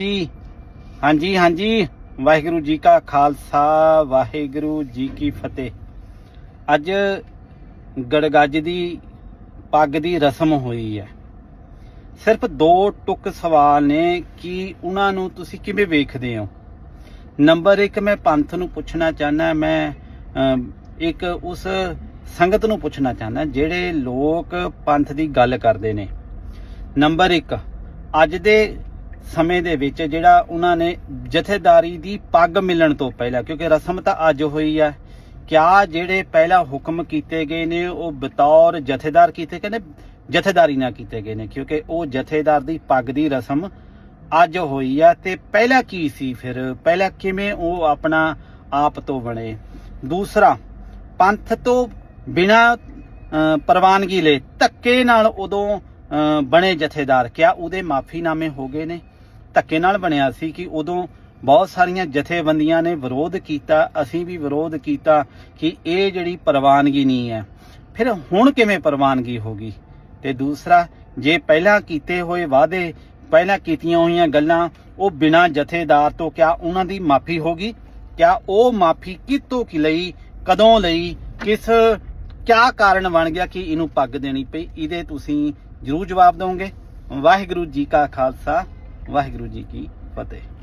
ਜੀ। ਹਾਂਜੀ ਹਾਂਜੀ। ਵਾਹਿਗੁਰੂ ਜੀ ਕਾ ਖਾਲਸਾ, ਵਾਹਿਗੁਰੂ ਜੀ ਕੀ ਫਤਿਹ। ਅੱਜ ਗੜਗੱਜ ਦੀ, ਪੱਗ ਦੀ ਰਸਮ ਹੋਈ ਹੈ। ਸਿਰਫ ਦੋ ਟੁਕ ਸਵਾਲ ਨੇ ਕਿ ਉਹਨਾਂ ਨੂੰ ਤੁਸੀਂ ਕਿਵੇਂ ਵੇਖਦੇ ਹੋ? ਨੰਬਰ 1 ਮੈਂ ਪੰਥ ਨੂੰ ਪੁੱਛਣਾ ਚਾਹਨਾ ਮੈਂ ਇੱਕ ਉਸ ਸੰਗਤ ਨੂੰ ਪੁੱਛਣਾ ਚਾਹਨਾ ਜਿਹੜੇ ਲੋਕ ਪੰਥ ਦੀ ਗੱਲ ਕਰਦੇ ਨੇ। ਨੰਬਰ 1 ਅੱਜ ਦੇ ਸਮੇਂ ਦੇ ਵਿੱਚ ਜਿਹੜਾ ਉਹਨਾਂ ਨੇ ਜਥੇਦਾਰੀ ਦੀ ਪੱਗ ਮਿਲਣ ਤੋਂ ਪਹਿਲਾਂ, ਕਿਉਂਕਿ ਰਸਮ ਤਾਂ ਅੱਜ ਹੋਈ ਆ, ਕਿਆ ਜਿਹੜੇ ਪਹਿਲਾਂ ਹੁਕਮ ਕੀਤੇ ਗਏ ਨੇ, ਉਹ ਬਤੌਰ ਜਥੇਦਾਰ ਕੀਤੇ ਗਏ ਨੇ, ਜਥੇਦਾਰੀ ਨਾਲ ਕੀਤੇ ਗਏ ਨੇ, ਕਿਉਂਕਿ ਉਹ ਜਥੇਦਾਰ ਦੀ ਪੱਗ ਦੀ ਰਸਮ ਅੱਜ ਹੋਈ ਆ, ਤੇ ਪਹਿਲਾਂ ਕੀ ਸੀ ਫਿਰ? ਪਹਿਲਾਂ ਕਿਵੇਂ ਉਹ ਆਪਣਾ ਆਪ ਤੋਂ ਬਣੇ? ਦੂਸਰਾ, ਪੰਥ ਤੋਂ ਬਿਨਾ ਪ੍ਰਵਾਨਗੀ ਲੈ ਧੱਕੇ ਨਾਲ ਉਦੋਂ ਬਣੇ ਜਥੇਦਾਰ, ਕਿਆ ਉਹਦੇ ਮਾਫੀਨਾਮੇ ਹੋ ਗਏ ਨੇ? ਧੱਕੇ ਨਾਲ ਬਣਿਆ ਸੀ ਕਿ ਉਦੋਂ ਬਹੁਤ ਸਾਰੀਆਂ ਜਥੇਬੰਦੀਆਂ ਨੇ ਵਿਰੋਧ ਕੀਤਾ, ਅਸੀਂ ਵੀ ਵਿਰੋਧ ਕੀਤਾ ਕਿ ਇਹ ਜਿਹੜੀ ਪ੍ਰਵਾਨਗੀ ਨਹੀਂ ਹੈ। ਫਿਰ ਹੁਣ ਕਿਵੇਂ ਪ੍ਰਵਾਨਗੀ ਹੋ ਗਈ? ਤੇ ਦੂਸਰਾ, ਜੇ ਪਹਿਲਾਂ ਕੀਤੇ ਹੋਏ ਵਾਅਦੇ, ਪਹਿਲਾਂ ਕੀਤੀਆਂ ਹੋਈਆਂ ਗੱਲਾਂ, ਉਹ ਬਿਨਾਂ ਜਥੇਦਾਰ ਤੋਂ ਕਿਆ ਉਹਨਾਂ ਦੀ ਮਾਫੀ ਹੋਗੀ ਕਿਆ ਉਹ ਮਾਫੀ ਕਿਤੋਂ ਕਿ ਲਈ, ਕਦੋਂ ਲਈ, ਕਿਸ, ਕਿਆ ਕਾਰਨ ਬਣ ਗਿਆ ਕਿ ਇਹਨੂੰ ਪੱਗ ਦੇਣੀ ਪਈ? ਇਹਦੇ ਤੁਸੀਂ ਜਰੂਰ ਜਵਾਬ ਦਿਓਗੇ। ਵਾਹਿਗੁਰੂ ਜੀ ਕਾ ਖਾਲਸਾ। ਵਾਹਿਗੁਰੂ ਜੀ ਕੀ ਫਤਿਹ।